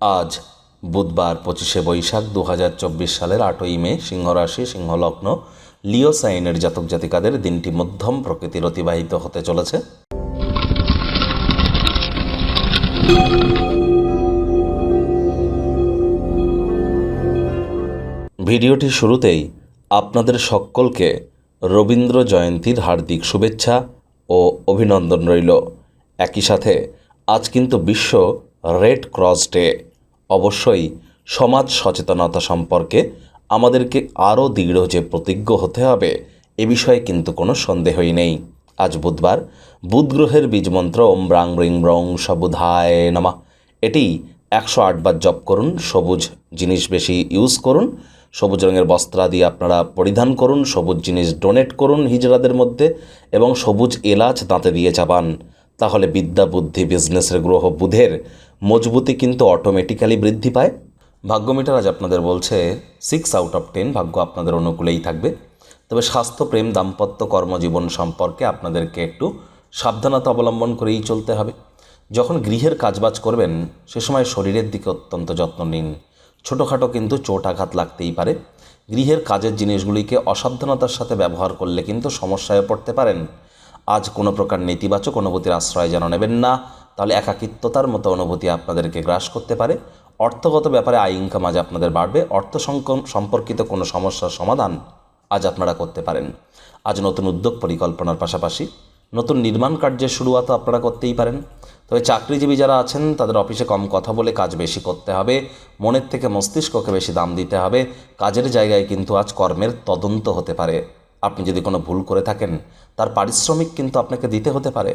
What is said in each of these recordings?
আজ বুধবার পঁচিশে বৈশাখ দু হাজার চব্বিশ সালের আটই মে, সিংহরাশি, সিংহলগ্ন, লিও সাইনের জাতক জাতিকাদের দিনটি মধ্যম প্রকৃতির অতিবাহিত হতে চলেছে। ভিডিওটি শুরুতেই আপনাদের সকলকে রবীন্দ্র জয়ন্তীর হার্দিক শুভেচ্ছা ও অভিনন্দন রইল। একই সাথে আজ কিন্তু বিশ্ব রেড ক্রস ডে। অবশ্যই সমাজ সচেতনতা সম্পর্কে আমাদেরকে আরও দৃঢ় যে প্রতিজ্ঞ হতে হবে, এ বিষয়ে কিন্তু কোনো সন্দেহই নেই। আজ বুধবার, বুধগ্রহের বীজমন্ত্র ওম ব্রাং রিং ব্রং সবুধায় নামা। এটি একশো আটবার জপ করুন, সবুজ জিনিস বেশি ইউজ করুন, সবুজ রঙের বস্ত্রাদি আপনারা পরিধান করুন, সবুজ জিনিস ডোনেট করুন হিজড়াদের মধ্যে এবং সবুজ এলাচ দাঁতে দিয়ে চাপান। তাহলে বিদ্যা বুদ্ধি বিজনেসের গ্রহ বুধের মজবুতি কিন্তু অটোমেটিক্যালি বৃদ্ধি পায়। ভাগ্য মিটার আজ আপনাদের বলছে সিক্স আউট অফ টেন ভাগ্য আপনাদের অনুকূলেই থাকবে। তবে স্বাস্থ্য, প্রেম, দাম্পত্য, কর্মজীবন সম্পর্কে আপনাদেরকে একটু সাবধানতা অবলম্বন করেই চলতে হবে। যখন গৃহের কাজবাজ করবেন, সে সময় শরীরের দিকে অত্যন্ত যত্ন নিন। ছোটোখাটো কিন্তু চোট আঘাত লাগতেই পারে। গৃহের কাজের জিনিসগুলিকে অসাবধানতার সাথে ব্যবহার করলে কিন্তু সমস্যায় পড়তে পারেন। আজ কোনো প্রকার নেতিবাচক অনুভূতির আশ্রয় যেন নেবেন না। তাহলে একাকিত্বতার মতো অনুভূতি আপনাদেরকে গ্রাস করতে পারে। অর্থগত ব্যাপারে আয় ইনকাম আজ আপনাদের বাড়বে। অর্থ সম্পর্কিত কোনো সমস্যার সমাধান আজ আপনারা করতে পারেন। আজ নতুন উদ্যোগ পরিকল্পনার পাশাপাশি নতুন নির্মাণ কার্যের শুরুয়াত আপনারা করতেই পারেন। তবে চাকরিজীবী যারা আছেন, তাদের অফিসে কম কথা বলে কাজ বেশি করতে হবে। মনের থেকে মস্তিষ্ককে বেশি দাম দিতে হবে। কাজের জায়গায় কিন্তু আজ কর্মের তদন্ত হতে পারে। আপনি যদি কোনো ভুল করে থাকেন, তার পারিশ্রমিক কিন্তু আপনাকে দিতে হতে পারে।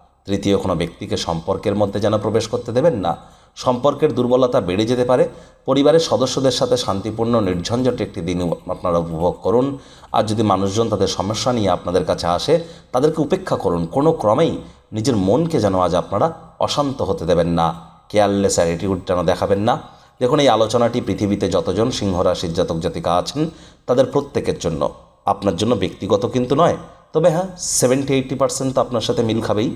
তৃতীয় কোনো ব্যক্তিকে সম্পর্কের মধ্যে যেন প্রবেশ করতে দেবেন না। সম্পর্কের দুর্বলতা বেড়ে যেতে পারে। পরিবারের সদস্যদের সাথে শান্তিপূর্ণ, নির্ঝঞ্ঝট একটি দিন আপনারা উপভোগ করুন। আর যদি মানুষজন তাদের সমস্যা নিয়ে আপনাদের কাছে আসে, তাদেরকে উপেক্ষা করুন। কোনো ক্রমেই নিজের মনকে যেন আজ আপনারা অশান্ত হতে দেবেন না। কেয়ারলেস অ্যাটিটিউড যেন দেখাবেন না। দেখুন, এই আলোচনাটি পৃথিবীতে যতজন সিংহরাশির জাতক জাতিকা আছেন, তাদের প্রত্যেকের জন্য। আপনার জন্য ব্যক্তিগত কিন্তু নয়। তবে হ্যাঁ সেভেন্টি এইট্টি পার্সেন্ট তো আপনার সাথে মিল খাবেই।